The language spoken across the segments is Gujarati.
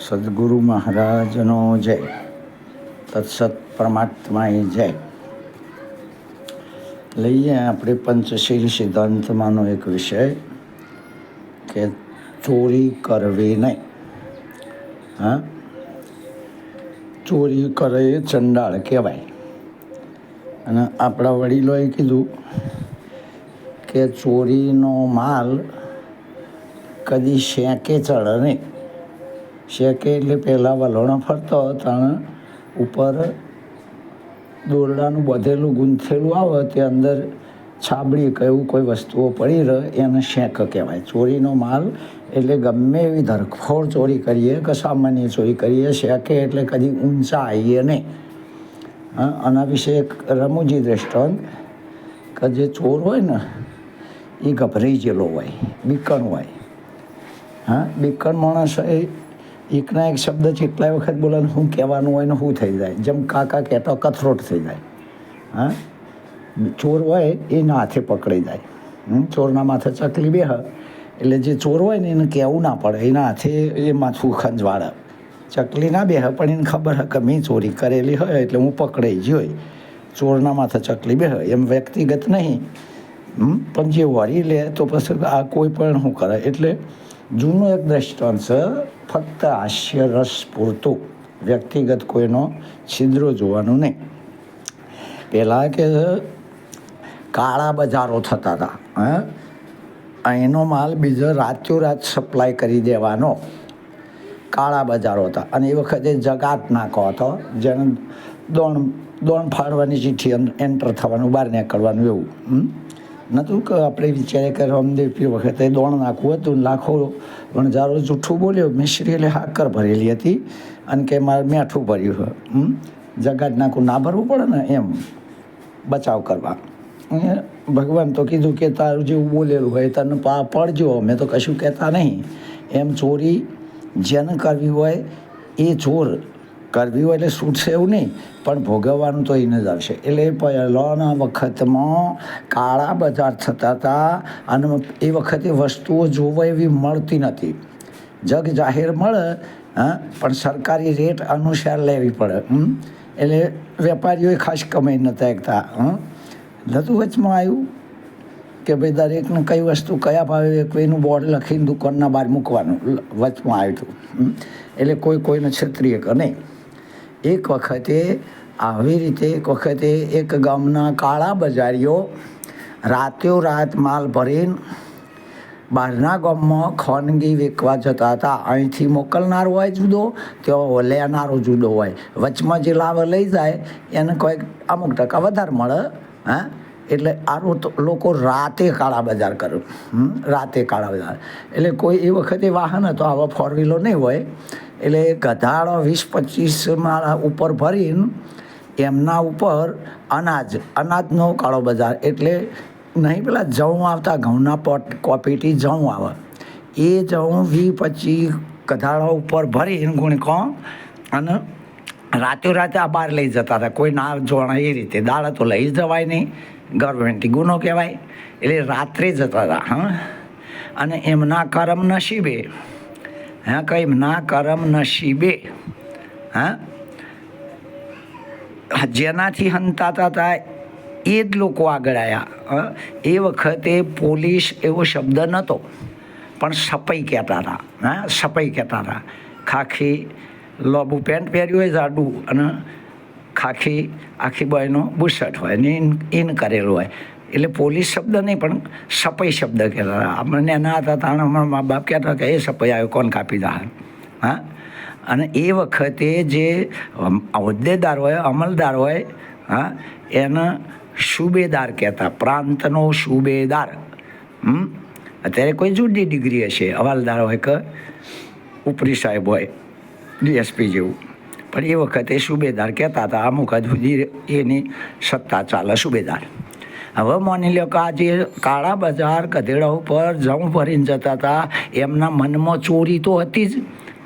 સદગુરુ મહારાજનો જય. તત્સત પરમાત્માએ જય. લઈએ આપણે પંચશીલ સિદ્ધાંતમાંનો એક વિષય કે ચોરી કરવી નહીં. હા? ચોરી કરે એ ચંડાળ કહેવાય. અને આપણા વડીલોએ કીધું કે ચોરીનો માલ કદી શેકે ચડે નહીં. શેકે એટલે પહેલાં વલોણો ફરતો તણ ઉપર દોરડાનું બધેલું ગૂંથેલું આવે, તે અંદર છાબડી કે કોઈ વસ્તુઓ પડી રહે, એને શેક કહેવાય. ચોરીનો માલ એટલે ગમે એવી ધરખોડ ચોરી કરીએ કે સામાન્ય ચોરી કરીએ, શેકે એટલે કદી ઊંચા આવીએ નહીં. આના વિશે એક રમૂજી દ્રષ્ટાંત કે જે ચોર હોય ને, એ ગભરાઈ ગયેલો હોય, બીકણ હોય. હા, બીકણ માણસ એ એકના એક શબ્દ જેટલા વખત બોલે શું કહેવાનું હોય ને શું થઈ જાય. જેમ કાકા કહેતા કથરોટ થઈ જાય. હા? ચોર હોય, એના હાથે પકડી જાય. ચોરના માથે ચકલી બેહ. એટલે જે ચોર હોય ને એને કહેવું ના પડે. એના હાથે એ માથું ખંજવાળે. ચકલી ના બેહ, પણ એને ખબર હે કે મેં ચોરી કરેલી હોય, એટલે હું પકડાઈ જ હોય. ચોરના માથે ચકલી બેહ. એમ વ્યક્તિગત નહીં. પણ જે વળી લે, તો પછી આ કોઈ પણ શું કરે? એટલે જૂનો એક દ્રષ્ટાંત છે ફક્ત હાસ્ય રસ પૂરતું. વ્યક્તિગત કોઈનો છિદ્રો જોવાનું નહીં. પહેલાં કે કાળા બજારો થતા હતા, હે? અહીંનો માલ બીજો રાત્યોરાત સપ્લાય કરી દેવાનો. કાળા બજારો હતા. અને એ વખતે જગાત નાખો હતો, જેને દોણ દોણ ફાડવાની ચીઠી એન્ટર થવાનું, બહાર નીકળવાનું એવું? નહોતું કે આપણે વિચારે કે રામદેવ પીર વખતે દોણ નાખવું હતું લાખો વણઝારો જૂઠું બોલ્યો. મિશ્રી એટલે હાકર ભરેલી હતી અને કે મારે મેઠું ભર્યું હમ? જગાત નાખું ના ભરવું પડે ને એમ. બચાવ કરવા. ભગવાન તો કીધું કે તારું જેવું બોલેલું હોય તને પા પડજો. અમે તો કશું કહેતા નહીં. એમ ચોરી જેને કરવી હોય એ ચોર કરવી હોય એટલે છૂટશે એવું નહીં, પણ ભોગવવાનું તો એને જ આવશે. એટલે પહેલાંના વખતમાં કાળા બજાર થતા હતા અને એ વખતે વસ્તુઓ જોવા એવી મળતી નથી જગ જાહેર મળે, હા, પણ સરકારી રેટ અનુસાર લેવી પડે? એટલે વેપારીઓએ ખાસ કમાઈ નહોતા એકતા હં નહોતું વચમાં આવ્યું કે ભાઈ દરેકને કઈ વસ્તુ કયા ભાવે કોઈનું બોર્ડ લખીને દુકાનના બહાર મૂકવાનું વચમાં આવ્યું હતું એટલે કોઈ કોઈને છત્રીએ કે નહીં. એક વખતે આવી રીતે એક વખતે એક ગામના કાળા બજારીઓ રાતે રાત માલ ભરીને બહારના ગામમાં ખાનગી વેચવા જતા હતા. અહીંથી મોકલનાર હોય જુદો ત્યાં લેનારો જુદો હોય. વચમાં જે લાવે લઈ જાય એને કોઈક અમુક ટકા વધારે મળે હા? એટલે તો લોકો રાતે કાળા બજાર કરે. હમ, રાતે કાળા બજાર. એટલે કોઈ એ વખતે વાહન હતો આવા ફોર વ્હીલર નહીં હોય. એટલે ગધાડો વીસ, પચીસ માળા ઉપર ભરીને એમના ઉપર અનાજ, અનાજનો કાળો બજાર. એટલે નહીં પેલા જવું આવતા ઘઉંના પોટ કોપીટી જવું આવે. એ જવું વી પછી કધાડા ઉપર ભરીને ગુણકો અને રાતે રાતે આ બહાર લઈ જતા હતા. કોઈ ના જોણા એ રીતે. દાડા તો લઈ જવાય નહીં. ગવર્મેન્ટી ગુનો કહેવાય. એટલે રાત્રે જતા હતા, હા. અને એમના કરમ નસીબે હા કંઈ ના કરમ નસીબે, હા? જેનાથી હંતાતા હતા એ જ લોકો આગળ આવ્યા એ વખતે પોલીસ એવો શબ્દ નહોતો પણ સપાઈ કહેતા હતા, હા? સપાઈ કહેતા હતા. ખાખી લોબુ પેન્ટ પહેર્યું હોય જાડું અને ખાખી આખી બોયનો બુશર્ટ હોય ને ઇન ઇન કરેલું હોય. એટલે પોલીસ શબ્દ નહીં, પણ સપઈ શબ્દ કહેતા હતા. અમને ના હતા તાણે અમારા મા બાપ કહેતા કે, એ સપઈ આવ્યો કોણ કાપી દા હા? અને એ વખતે જે હોદ્દેદાર હોય, અમલદાર હોય, હા, એને સુબેદાર કહેતા, પ્રાંતનો સુબેદાર. હમ? અત્યારે કોઈ જુદી ડિગ્રી હશે. હવાલદાર હોય કે ઉપરી સાહેબ હોય, ડીએસપી જેવું. પણ એ વખતે સુબેદાર કહેતા હતા, અમુક હદ એની સત્તા ચાલે સુબેદાર. હવે માની લો કે આ જે કાળા બજાર ગધેડા ઉપર જવું ભરીને જતા હતા એમના મનમાં ચોરી તો હતી જ.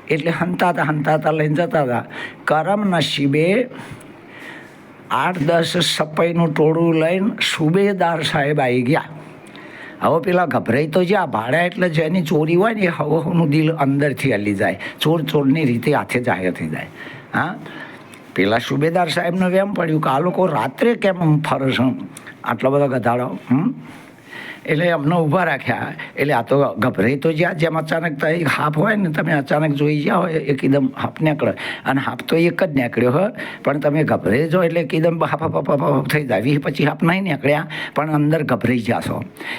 એટલે હંતાતા હંતાતા લઈને જતા હતા કરમ નસીબે આઠ દસ સપાઈનું ટોળું લઈને સુબેદાર સાહેબ આવી ગયા. હવે પેલા ગભરાઈ તો જ્યાં ભાડા એટલે જેની ચોરી હોય ને એ હવનું દિલ અંદરથી હલી જાય. ચોર ચોરની રીતે હાથે જાહેર થઈ જાય. હા? પેલા સુબેદાર સાહેબને એમ પડ્યું કે આ લોકો રાત્રે કેમ આમ ફરે છે? આટલો બધો ગધાડો એટલે અમને ઊભા રાખ્યા. એટલે આ તો ગભરાઈ તો જ્યાં, જેમ અચાનક એક હાફ હોય ને, તમે અચાનક જોઈ ગયા હોય એકદમ હાફ નીકળે. અને હાફ તો એક જ નીકળ્યો હોય પણ તમે ગભરાઈ જો એટલે એકદમ હાફ હાફ હાફ થઈ જાય. પછી હાફ નહીં નીકળ્યા, પણ અંદર ગભરાઈ જશો.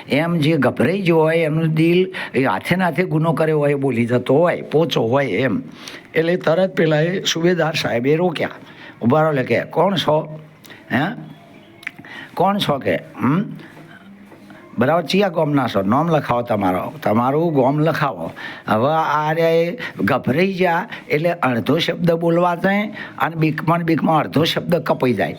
એમ જે ગભરાઈ ગયો હોય એનું દિલ એ હાથે નાથે ગુનો કર્યો હોય, બોલી જતો હોય, પોચો હોય એમ. એટલે તરત પેલા એ સુબેદાર સાહેબે રોક્યા. ઊભા રહો લે કે, કોણ છો? હે? કોણ છો કે, હમ? બરાબર, ચિયા ગોમના છો? નોમ લખાવો તમારો. તમારું ગોમ લખાવો. હવે આ રે ગભરાઈ જા, એટલે અડધો શબ્દ બોલવા જાય અને બીકમાં બીકમાં અડધો શબ્દ કપાઈ જાય.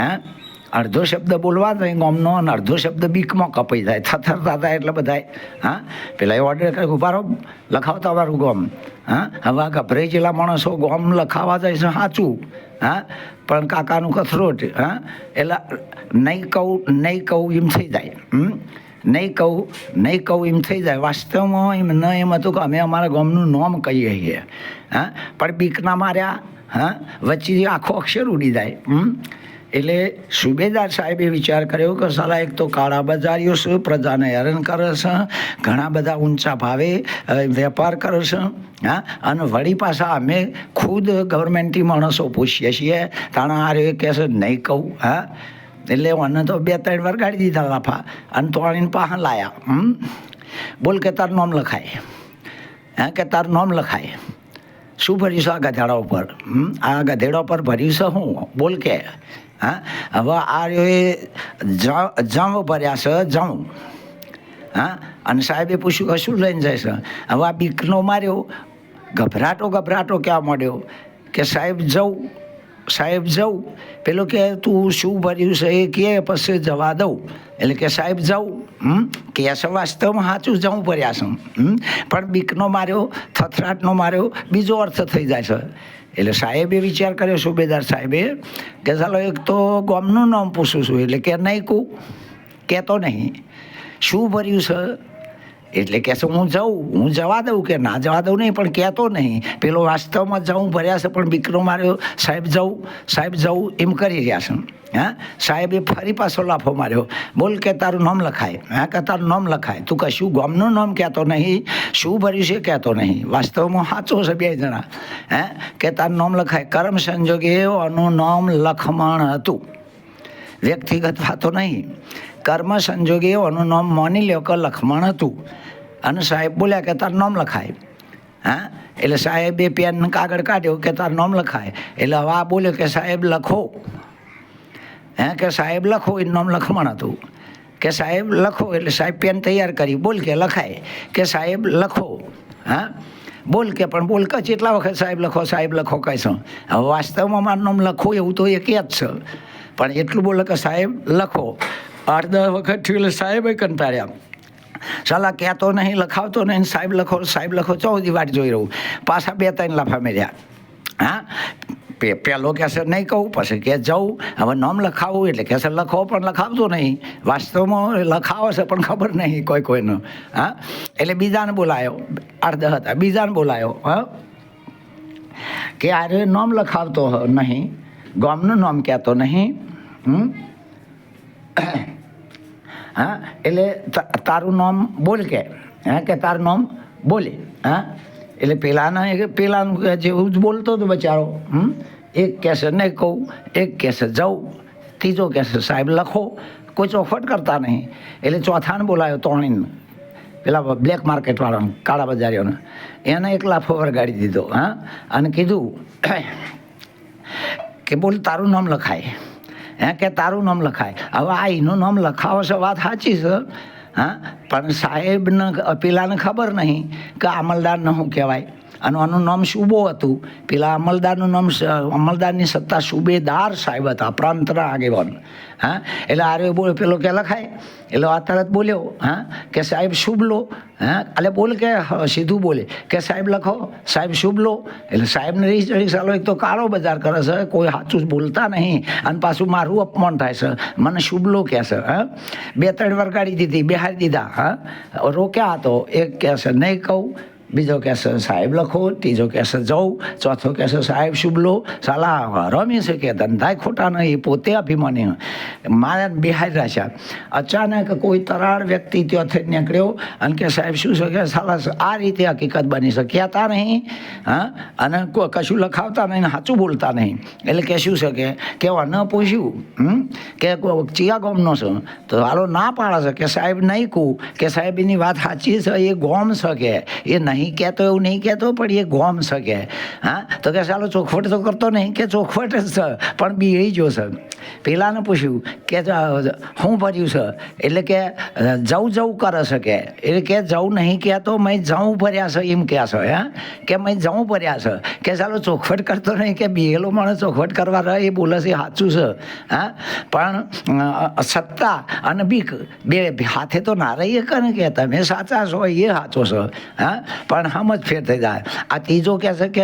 હે? અડધો શબ્દ બોલવા જાય ગોમનો અને અડધો શબ્દ બીકમાં કપાઈ જાય. થથરતા થતા એટલે બધાય, હા? પેલા એ ઓર્ડર કરે ઊભા રહો લખાવો તમારું ગોમ, હા? હવે આ ગભરાઈ જેલા માણસો ગોમ લખાવા જાય છે સાચું, હા? પણ કાકાનું કથરોટ, હા? એટલે નહીં કહું નહીં કહું એમ થઈ જાય, હમ? નહીં કહું નહીં કહું એમ થઈ જાય. વાસ્તવમાં એમ ન, એમ હતું કે અમે અમારા ગામનું નામ કહીએ છીએ, હા? પણ બીકના માર્યા, હા? વચ્ચે આખો અક્ષર ઉડી જાય, હમ? એટલે સુબેદાર સાહેબે વિચાર કર્યો કે સાલા એક તો કાળા બજારીઓ છે, પ્રજાને હેરાન કરે છે, ઘણા બધા ઊંચા ભાવે વેપાર કરે છે, હા? અને વળી પાછા અમે ખુદ ગવર્મેન્ટથી માણસો પૂછીએ છીએ, તાણા આરે કહે છે, નહીં કહું, હા? એટલે મને તો બે ત્રણ વાર ગાડી દીધા લાફા, અને તોણીને પાહા લાયા, હમ? બોલ કે તારું નામ લખાય, હા? કે તારું નામ લખાય. શું ભર્યું છે આ ગધેડા ઉપર આ ગધેડા ઉપર ભર્યું છે હું? બોલ કે. હા? હવે આ એ જમ ભર્યા છે, જમ. હા? અને સાહેબે પૂછ્યું કે શું લઈને જાય છે? હવે આ બીકનો માર્યો. ગભરાટો ગભરાટો ક્યાં મળ્યો કે, સાહેબ જવું સાહેબ જવું પેલો કે, તું શું ભર્યું છે એ કે, પછી જવા દઉં. એટલે કે, સાહેબ જવું હમ? કે વાસ્તવમાં સાચું જવું ભર્યા છે. હમ? પણ બીકનો માર્યો, થથરાટનો માર્યો, બીજો અર્થ થઈ જાય છે. એટલે સાહેબે વિચાર કર્યો, સુબેદાર સાહેબે, કે ચાલો એક તો ગામનું નામ પૂછું છું, એટલે કે નહીં કહું? કહેતો નહીં. શું ભર્યું છે એટલે કહેશે હું જાઉં, હું જવા દઉં કે ના જવા દઉં નહીં, પણ કહેતો નહીં. પેલો વાસ્તવમાં જાઉં, ભર્યા છે, પણ બીકરો માર્યો, સાહેબ જાઉં સાહેબ જાઉં, એમ કરી રહ્યા છે. હા? સાહેબે ફરી પાછો લાફો માર્યો. બોલ કે તારું નામ લખાય. હા કે તારું નામ લખાય? તું કશું ગામનું નામ કહેતો નહીં? શું ભર્યું છે કહેતો નહીં? વાસ્તવમાં સાચો છે બે જણા. હે? કે તારું નામ લખાય. કર્મ સંજોગે એનું નામ લખમણ હતું. વ્યક્તિગત વાતો નહીં. કર્મ સંજોગે એનું નામ માની લ્યો કે લખમણ હતું. અને સાહેબ બોલ્યા કે તારું નામ લખાય. હા? એટલે સાહેબે પેન કાગળ કાઢ્યો કે તારું નામ લખાય. એટલે હવે આ બોલ્યો કે સાહેબ લખો. હે? કે સાહેબ લખો એનું નામ લખમણ હતું કે સાહેબ લખો, એટલે સાહેબ પેન તૈયાર કરી, બોલ કે લખાય. કે સાહેબ લખો, હા? બોલ કે, પણ બોલ કે કેટલા વખત સાહેબ લખો સાહેબ લખો કહેશો હવે વાસ્તવમાં મારું નામ લખો એવું તો એક જ છે. પણ એટલું બોલે કે સાહેબ લખો. આઠ દસ વખત થયું એટલે સાહેબે કંટાળ્યા. સાલા કહેતો નહીં, લખાવતો નહીં, સાહેબ લખો સાહેબ લખો ચૌદી વાર જોઈ રહું. પાછા બે ત્રણ લાફા મેળ્યા. હા? પહેલો કહેશે નહીં કહું. પછી કે જવું હવે નામ લખાવું એટલે કહેશે લખો, પણ લખાવતો નહીં. વાસ્તવમાં લખાવે છે, પણ ખબર નહીં કોઈ કોઈનું. હા? એટલે બીજાને બોલાયો. અર્ધ હતા. બીજાને બોલાયો, હા? કે આરે નામ લખાવતો નહીં. ગામનું નામ કહેતો નહીં. હમ? હા? એટલે તારું નામ બોલ કે. હા? કે તારું નામ બોલે. હા? એટલે પેલાના એ પેલાનું જેવું જ બોલતો હતો બચારો, હમ? એક કહેશે નહીં કહું, એક કહેશે જાઉં, ત્રીજો કહેશે સાહેબ લખો, કોઈ ચોખવટ કરતા નહીં. એટલે ચોથાને બોલાયો ત્રણેય પેલા બ્લેક માર્કેટવાળાને, કાળા બજારીઓને. એને એક લાફો વરગાડી દીધો, હા? અને કીધું કે બોલ, તારું નામ લખાય. હે, કે તારું નામ લખાય. હવે આ એનું નામ લખાવો છે વાત સાચી છે. હા? પણ સાહેબને પેલાને ખબર નહીં કે અમલદારને શું કહેવાય? અને આનું નામ શુભો હતું. પેલા અમલદારનું નામ અમલદારની સત્તા સુબેદાર સાહેબ હતા, પ્રાંતના આગેવાન. હા? એટલે આરે બોલ, પેલો કે લખાય? એટલે આ તરત બોલ્યો, હા? કે સાહેબ શુભ લો. હા? એટલે બોલ કે સીધું બોલે. કે સાહેબ લખો, સાહેબ શુભ લો. એટલે સાહેબને સાલો, એક તો કાળો બજાર કરે છે, કોઈ સાચું બોલતા નહીં. અને પાછું મારું અપમાન થાય છે. મને શુભ લો કહે છે, હા? બે, ત્રણ વાર કાઢી દીધી, બેહારી દીધા, હા? રોક્યા હતો એક કહે છે, નહીં કહું. બીજો કહેશે સાહેબ લખો ત્રીજો કહેશે જવું ચોથો કહેશે સાહેબ શુભ લો રમી છે કે ધંધા ખોટા નહીં એ પોતે અભિમાની મારે બિહાર અચાનક કોઈ તરાળ વ્યક્તિ ત્યાં ત્યાંથી નીકળ્યો અને કે સાહેબ શું છે કે સાલા આ રીતે હકીકત બની શક્યાતા નહીં હા અને કશું લખાવતા નહીં સાચું બોલતા નહીં એટલે કે શું છે કે કેવા ન પૂછ્યું હમ કે ચિયા ગોમનો છે તો હાલો ના પાડે છે કે સાહેબ નહીં કહું કે સાહેબ એની વાત સાચી છે એ ગોમ છે કે એ નહીં કહેતો એવું નહીં કહેતો, પણ એ ગોમ છે કે હા? તો કે ચાલો ચોખવટ તો કરતો નહીં કે ચોખવટ જ છે, પણ બી જો છે. પેલાને પૂછ્યું કે હું ભર્યું છે? એટલે કે જવું જવું કરે છે કે એટલે કે જવું નહીં કહેતો, મેં જવું ભર્યા છે. એમ કહે છે, હા? કે, મેં જવું ભર્યા છે. કે, ચાલો ચોખવટ કરતો નહીં કે બિહેલો માણસ ચોખવટ કરવા રહે, એ બોલે છે સાચું છે. હા? પણ સત્તા અને બીક, બે હાથે તો ના રહીએ કે ને કે, તમે સાચા છો, એ સાચો છો. હા? પણ હમ જ ફેર થઈ જાય. આ ત્રીજો કહે છે કે,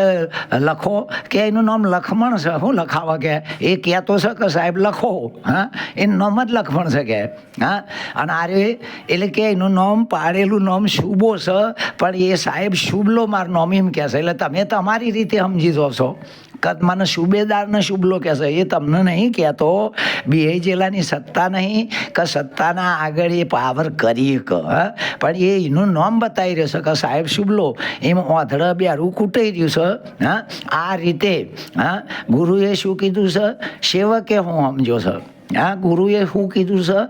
લખો. કે એનું નામ લખમણ છે. શું લખાવા કે? એ કહેતો છે કે સાહેબ, લખો. હા? એનું નામ જ લખમણ છે કે? હા? અને આરે, એટલે કે એનું નામ, પાડેલું નામ શુભો છે. પણ એ સાહેબ, શુભલો મારું નામ એમ કહે છે. એટલે તમે તમારી રીતે સમજી જો છો કે મને સુબેદારને શુભલો કહે છે, એ તમને નહીં કહેતો. બે જિલ્લાની સત્તા નહીં, કે સત્તાના આગળ એ પાવર કરી કે? પણ એ એનું નામ બતાવી રહ્યો છે કે સાહેબ શુભલો, એમ ઓધડ બેરું કૂટાઈ રહ્યું છે, હા? આ રીતે, હા? ગુરુએ શું કીધું છે? સેવકે હું સમજો છે? હા ગુરુએ શું કીધું છે?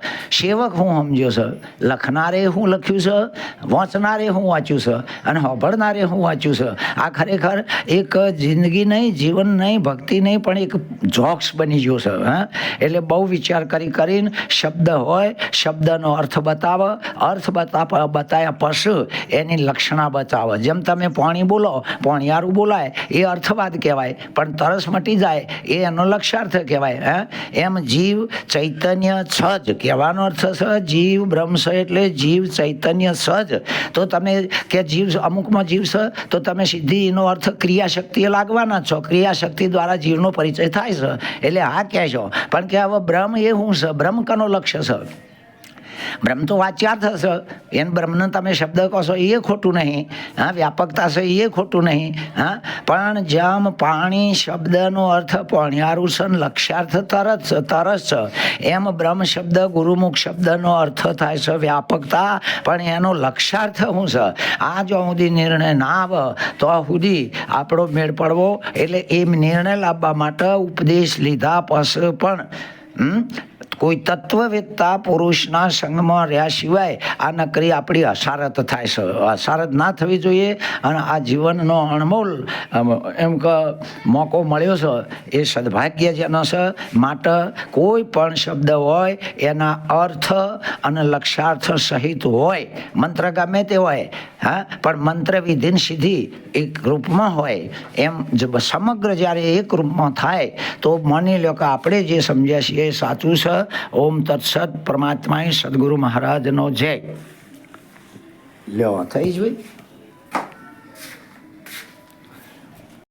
સેવક હું સમજ્યો છે. લખનારે હું લખ્યું છે, વાંચનારે હું વાંચ્યું છે અને સાંભળનારે હું વાંચ્યું છે. આ ખરેખર એક જિંદગી નહીં, જીવન નહીં, ભક્તિ નહીં, પણ એક જોક્સ બની ગયો છે, હા? એટલે બહુ વિચાર કરી કરીને શબ્દ હોય, શબ્દનો અર્થ બતાવો. અર્થ બતા બતાવ્યા પશુ એની લક્ષણા બતાવો. જેમ તમે પાણી બોલો, પાણીયારું બોલાય, એ અર્થવાદ કહેવાય. પણ તરસ મટી જાય, એ એનો લક્ષાર્થ કહેવાય, હે? એમ જીવ ચૈતન્ય સજ કહેવાનો અર્થ છે જીવ બ્રહ્મ છે એટલે જીવ ચૈતન્ય સજ. તો તમે કે જીવ અમુકમાં જીવ છે તો તમે સિદ્ધિનો અર્થ ક્રિયાશક્તિએ લાગવાના છો. ક્રિયાશક્તિ દ્વારા જીવનો પરિચય થાય છે. એટલે હા કહેશો. પણ કે હવે બ્રહ્મ એ શું છે? બ્રહ્મ કનો લક્ષ્ય છે? બ્રહ્મ તો વાચ્યાર્થ થશે એને બ્રહ્મને તમે શબ્દ કહો છો એ ખોટું નહીં. હા, વ્યાપકતા છે એ ખોટું નહીં. હા, પણ જમ પાણી શબ્દનો અર્થ પાણિયારું લક્ષ્યાર્થ તરત છે, તરસ છે, એમ બ્રહ્મ શબ્દ ગુરુમુખ શબ્દનો અર્થ થાય છે વ્યાપકતા. પણ એનો લક્ષ્યાર્થ શું છે? આ જો સુધી નિર્ણય ના આવે, તો સુધી આપણો મેળ પડવો. એટલે એમ નિર્ણય લાવવા માટે ઉપદેશ લીધા પછી પણ કોઈ તત્વવેત્તા પુરુષના સંગમાં રહ્યા સિવાય આ નકરી આપણી અસારત થાય છે. અસારત ના થવી જોઈએ અને આ જીવનનો અણમોલ એમ કે, મોકો મળ્યો છે એ સદભાગ્ય જેનો છે. માટે કોઈ પણ શબ્દ હોય એના અર્થ અને લક્ષાર્થ સહિત હોય. મંત્ર ગમે તે હોય, હા, પણ મંત્ર વિધિન સીધી એક રૂપમાં હોય. એમ સમગ્ર જ્યારે એક રૂપમાં થાય, તો માની લો કે આપણે જે સમજ્યા છીએ એ સાચું છે. ઓમ તત્સત પરમાત્માએ સદગુરુ મહારાજનો જય. લ્યો થઈ જ ભાઈ